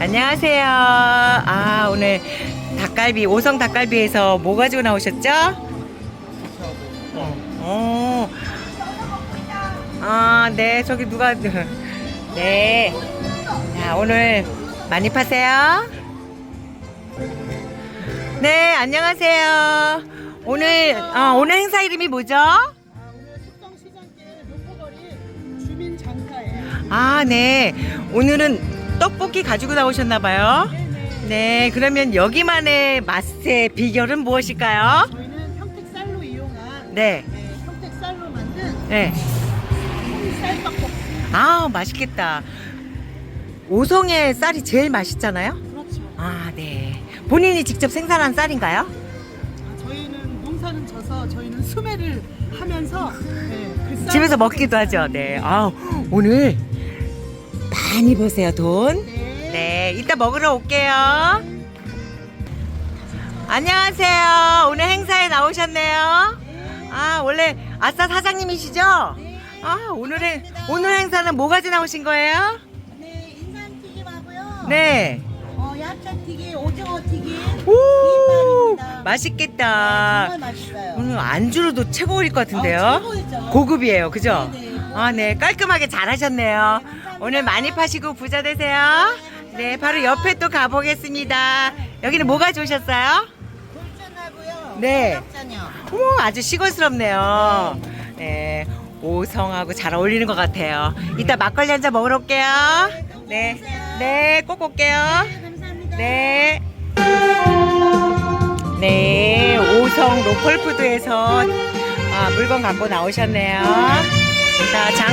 안녕하세요. 아, 오늘 닭갈비, 오성 닭갈비에서 뭐 가지고 나오셨죠? 어. 아, 네, 저기 누가, 네. 자, 오늘 많이 파세요. 네, 안녕하세요. 오늘, 어, 오늘 행사 이름이 뭐죠? 아. 아, 네. 오늘은 떡볶이 가지고 나오셨나봐요. 네, 그러면 여기만의 맛의 비결은 무엇일까요? 저희는 평택쌀로 이용한 네, 네, 평택쌀로 만든 네. 쌀떡볶이. 아, 맛있겠다. 오송의 쌀이 제일 맛있잖아요? 그렇죠. 아, 네. 본인이 직접 생산한 쌀인가요? 아, 저희는 농사는 져서 저희는 수매를 하면서 네, 그 쌀- 집에서 먹기도 하죠. 네. 아, 오늘 많이 버세요, 돈. 네. 네, 이따 먹으러 올게요. 안녕하세요. 오늘 행사에 나오셨네요. 아, 원래 아싸 사장님이시죠? 아, 오늘의 오늘 행사는 뭐 가지 나오신 거예요? 네, 인삼튀김하고요. 네. 어, 야채튀김, 오징어튀김. 오. 맛있겠다. 정말 맛있어요. 오늘 안주로도 최고일 것 아, 같은데요. 최고이죠. 고급이에요, 그죠? 네, 네. 아, 네, 깔끔하게 잘하셨네요. 오늘 많이 파시고 부자 되세요. 네, 바로 옆에 또 가보겠습니다. 여기는 뭐 가져오셨어요? 굴전하고요. 네. 어머, 아주 시골스럽네요. 네, 오성하고 잘 어울리는 것 같아요. 이따 막걸리 한 잔 먹으러 올게요. 네, 네, 꼭 올게요. 감사합니다. 네. 네, 오성 로컬푸드에서 아, 물건 갖고 나오셨네요.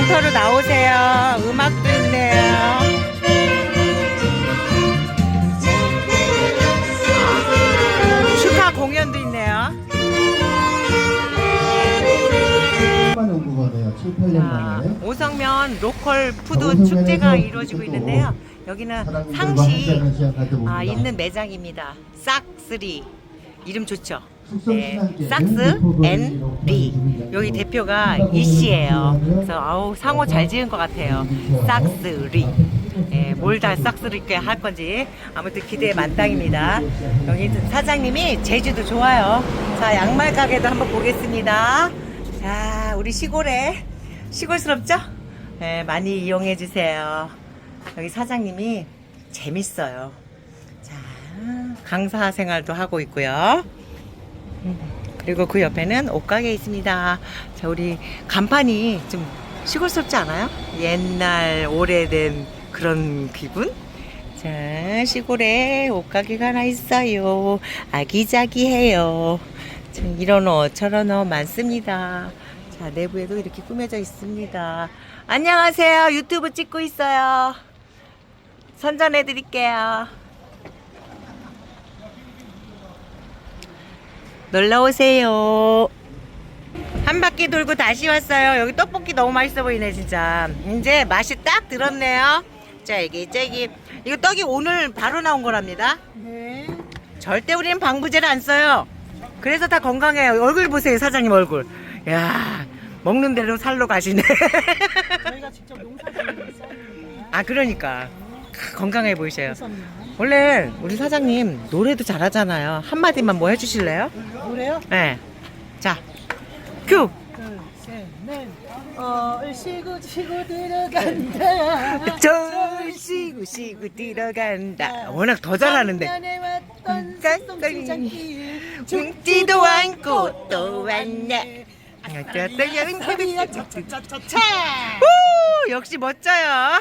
자, 장터로 나오세요. 음악도 있네요. 축하 공연도 있네요. 만에 온 거네요. 7, 8년 자, 만에. 오성면 로컬 푸드 오성면에서 축제가 이루어지고 있는데요. 여기는 상시 함께하는 시간 가져봅니다. 아, 있는 매장입니다. 싹쓰리 이름 좋죠? 네, 싹스 앤리 여기 대표가 이 씨예요. 그래서 아우 상호 잘 지은 것 같아요. 싹스 리. 예, 뭘다 싹스리 있게 할 건지 아무튼 기대 만땅입니다. 여기 사장님이 제주도 좋아요. 자 양말 가게도 한번 보겠습니다. 자 우리 시골에 시골스럽죠? 예, 많이 이용해 주세요. 여기 사장님이 재밌어요. 자 강사 생활도 하고 있고요. 그리고 그 옆에는 옷가게 있습니다. 자, 우리 간판이 좀 시골스럽지 않아요? 옛날 오래된 그런 기분? 자, 시골에 옷가게가 하나 있어요. 아기자기해요. 자, 이런 옷, 저런 옷 많습니다. 자, 내부에도 이렇게 꾸며져 있습니다. 안녕하세요. 유튜브 찍고 있어요. 선전해 드릴게요. 놀러 오세요. 한 바퀴 돌고 다시 왔어요. 여기 떡볶이 너무 맛있어 보이네, 진짜. 이제 맛이 딱 들었네요. 쫄깃쫄깃. 이거 떡이 오늘 바로 나온 거랍니다. 네. 절대 우리는 방부제를 안 써요. 그래서 다 건강해요. 얼굴 보세요, 사장님 얼굴. 야 먹는 대로 살로 가시네. 저희가 직접 농사 짓는 쌀입니다. 아, 그러니까. 건강해. 감사합니다. 원래 우리 사장님 노래도 잘하잖아요. 한마디만 뭐 해주실래요? 노래요? 네. 자, 큐! 둘, 셋, 넷. 얼씨구 치고 들어간다. 저 쉬고 쉬고 들어간다. 워낙 더 잘하는데. 작년에 왔던 짝짝이. 숙성시장길 죽지도 않고 또 왔네. 사비야 차차차차차 오, 역시 멋져요.